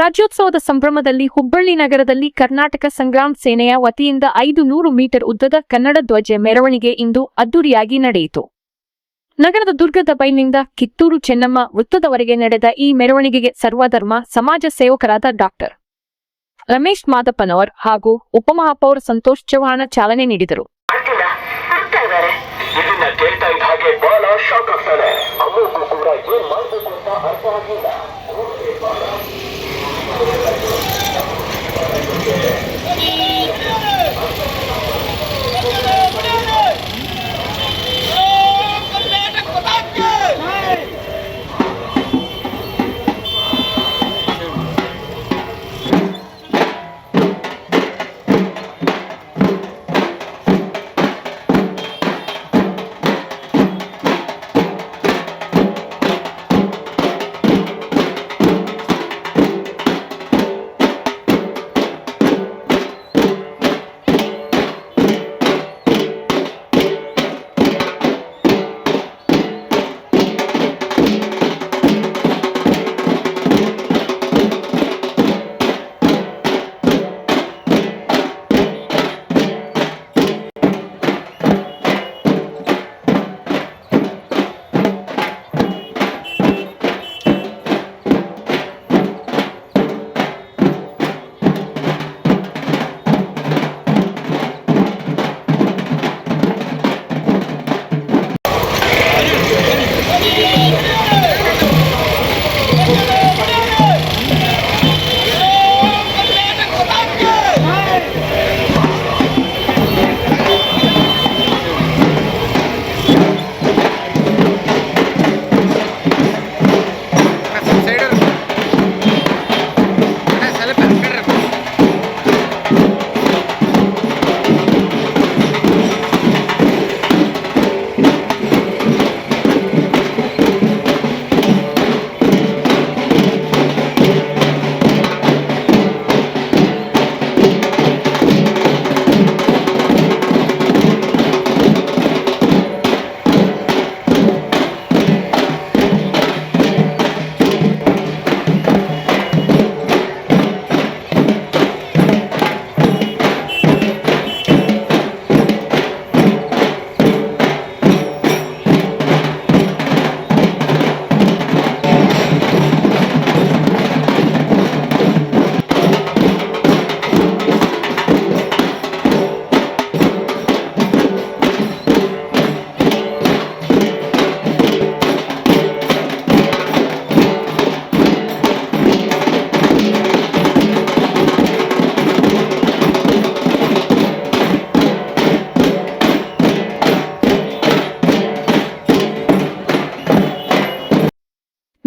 ರಾಜ್ಯೋತ್ಸವದ ಸಂಭ್ರಮದಲ್ಲಿ ಹುಬ್ಬಳ್ಳಿ ನಗರದಲ್ಲಿ ಕರ್ನಾಟಕ ಸಂಗ್ರಾಮ್ ಸೇನೆಯ ವತಿಯಿಂದ ಐದು ನೂರು ಮೀಟರ್ ಉದ್ದದ ಕನ್ನಡ ಧ್ವಜ ಮೆರವಣಿಗೆ ಇಂದು ಅದ್ದೂರಿಯಾಗಿ ನಡೆಯಿತು. ನಗರದ ದುರ್ಗದ ಬೈನಿಂದ ಕಿತ್ತೂರು ಚೆನ್ನಮ್ಮ ವೃತ್ತದವರೆಗೆ ನಡೆದ ಈ ಮೆರವಣಿಗೆಗೆ ಸರ್ವಧರ್ಮ ಸಮಾಜ ಸೇವಕರಾದ ಡಾಕ್ಟರ್ ರಮೇಶ್ ಮಾದಪ್ಪನವರ್ ಹಾಗೂ ಉಪಮಹಾಪೌರ ಸಂತೋಷ್ ಚೌಹಾಣ ಚಾಲನೆ ನೀಡಿದರು.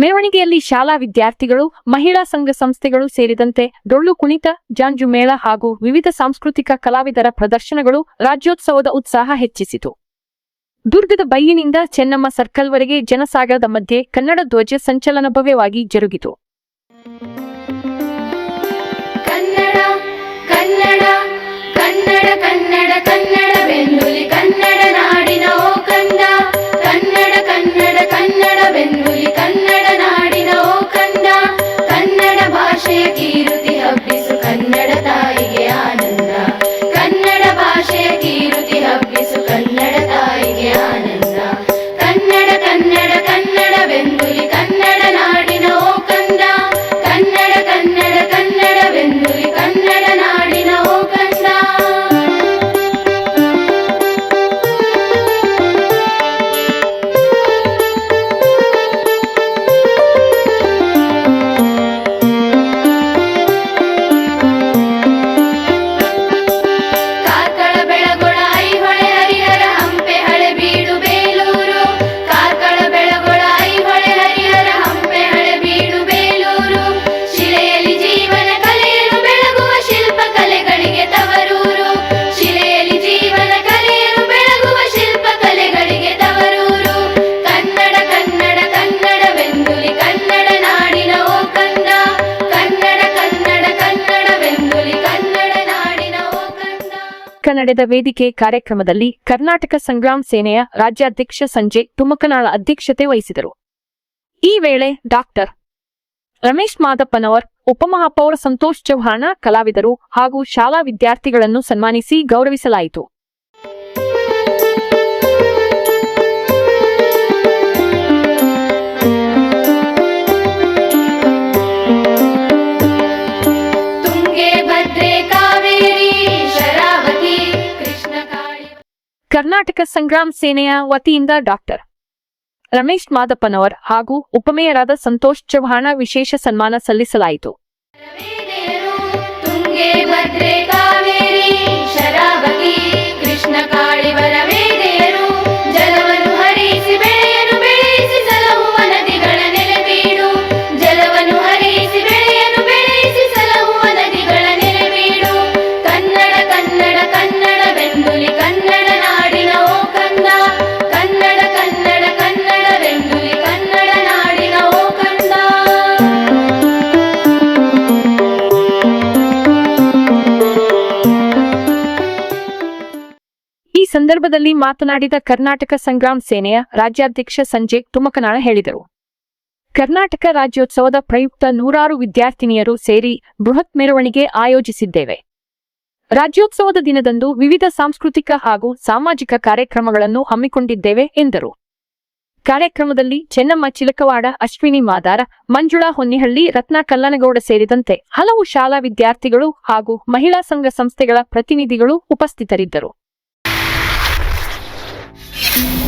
ಮೆರವಣಿಗೆಯಲ್ಲಿ ಶಾಲಾ ವಿದ್ಯಾರ್ಥಿಗಳು, ಮಹಿಳಾ ಸಂಘ ಸಂಸ್ಥೆಗಳು ಸೇರಿದಂತೆ ಡೊಳ್ಳು ಕುಣಿತ, ಜಾಂಜು ಮೇಳ ಹಾಗೂ ವಿವಿಧ ಸಾಂಸ್ಕೃತಿಕ ಕಲಾವಿದರ ಪ್ರದರ್ಶನಗಳು ರಾಜ್ಯೋತ್ಸವದ ಉತ್ಸಾಹ ಹೆಚ್ಚಿಸಿತು. ದುರ್ಗದ ಬೈಯಿನಿಂದ ಚೆನ್ನಮ್ಮ ಸರ್ಕಲ್ವರೆಗೆ ಜನಸಾಗರದ ಮಧ್ಯೆ ಕನ್ನಡ ಧ್ವಜ ಸಂಚಲನ ಭವ್ಯವಾಗಿ ಜರುಗಿತು. ನಡೆದ ವೇದಿಕೆ ಕಾರ್ಯಕ್ರಮದಲ್ಲಿ ಕರ್ನಾಟಕ ಸಂಗ್ರಾಮ್ ಸೇನೆಯ ರಾಜ್ಯಾಧ್ಯಕ್ಷ ಸಂಜಯ್ ತುಮಕನಾಳ ಅಧ್ಯಕ್ಷತೆ ವಹಿಸಿದರು. ಈ ವೇಳೆ ಡಾಕ್ಟರ್ ರಮೇಶ್ ಮಾದಪ್ಪನವರ್, ಉಪಮಹಾಪೌರ ಸಂತೋಷ್ ಚೌಹಾಣ ಕಲಾವಿದರು ಹಾಗೂ ಶಾಲಾ ವಿದ್ಯಾರ್ಥಿಗಳನ್ನು ಸನ್ಮಾನಿಸಿ ಗೌರವಿಸಲಾಯಿತು. ಕರ್ನಾಟಕ ಸಂಗ್ರಾಮ್ ಸೇನೆಯ ವತಿಯಿಂದ ಡಾಕ್ಟರ್ ರಮೇಶ್ ಮಾದಪ್ಪನವರ್ ಹಾಗೂ ಉಪಮೇಯರಾದ ಸಂತೋಷ್ ಚೌಹಾಣ ವಿಶೇಷ ಸನ್ಮಾನ ಸಲ್ಲಿಸಲಾಯಿತು. ಸಂದರ್ಭದಲ್ಲಿ ಮಾತನಾಡಿದ ಕರ್ನಾಟಕ ಸಂಗ್ರಾಮ್ ಸೇನೆಯ ರಾಜ್ಯಾಧ್ಯಕ್ಷ ಸಂಜಯ್ ತುಮಕನಾಳ ಹೇಳಿದರು. ಕರ್ನಾಟಕ ರಾಜ್ಯೋತ್ಸವದ ಪ್ರಯುಕ್ತ ನೂರಾರು ವಿದ್ಯಾರ್ಥಿನಿಯರು ಸೇರಿ ಬೃಹತ್ ಮೆರವಣಿಗೆ ಆಯೋಜಿಸಿದ್ದೇವೆ. ರಾಜ್ಯೋತ್ಸವದ ದಿನದಂದು ವಿವಿಧ ಸಾಂಸ್ಕೃತಿಕ ಹಾಗೂ ಸಾಮಾಜಿಕ ಕಾರ್ಯಕ್ರಮಗಳನ್ನು ಹಮ್ಮಿಕೊಂಡಿದ್ದೇವೆ, ಎಂದರು. ಕಾರ್ಯಕ್ರಮದಲ್ಲಿ ಚೆನ್ನಮ್ಮ ಚಿಲಕವಾಡ, ಅಶ್ವಿನಿ ಮಾದಾರ, ಮಂಜುಳಾ ಹೊನ್ನಿಹಳ್ಳಿ, ರತ್ನ ಕಲ್ಲನಗೌಡ ಸೇರಿದಂತೆ ಹಲವು ಶಾಲಾ ವಿದ್ಯಾರ್ಥಿಗಳು ಹಾಗೂ ಮಹಿಳಾ ಸಂಘ ಸಂಸ್ಥೆಗಳ ಪ್ರತಿನಿಧಿಗಳು ಉಪಸ್ಥಿತರಿದ್ದರು. Thank you.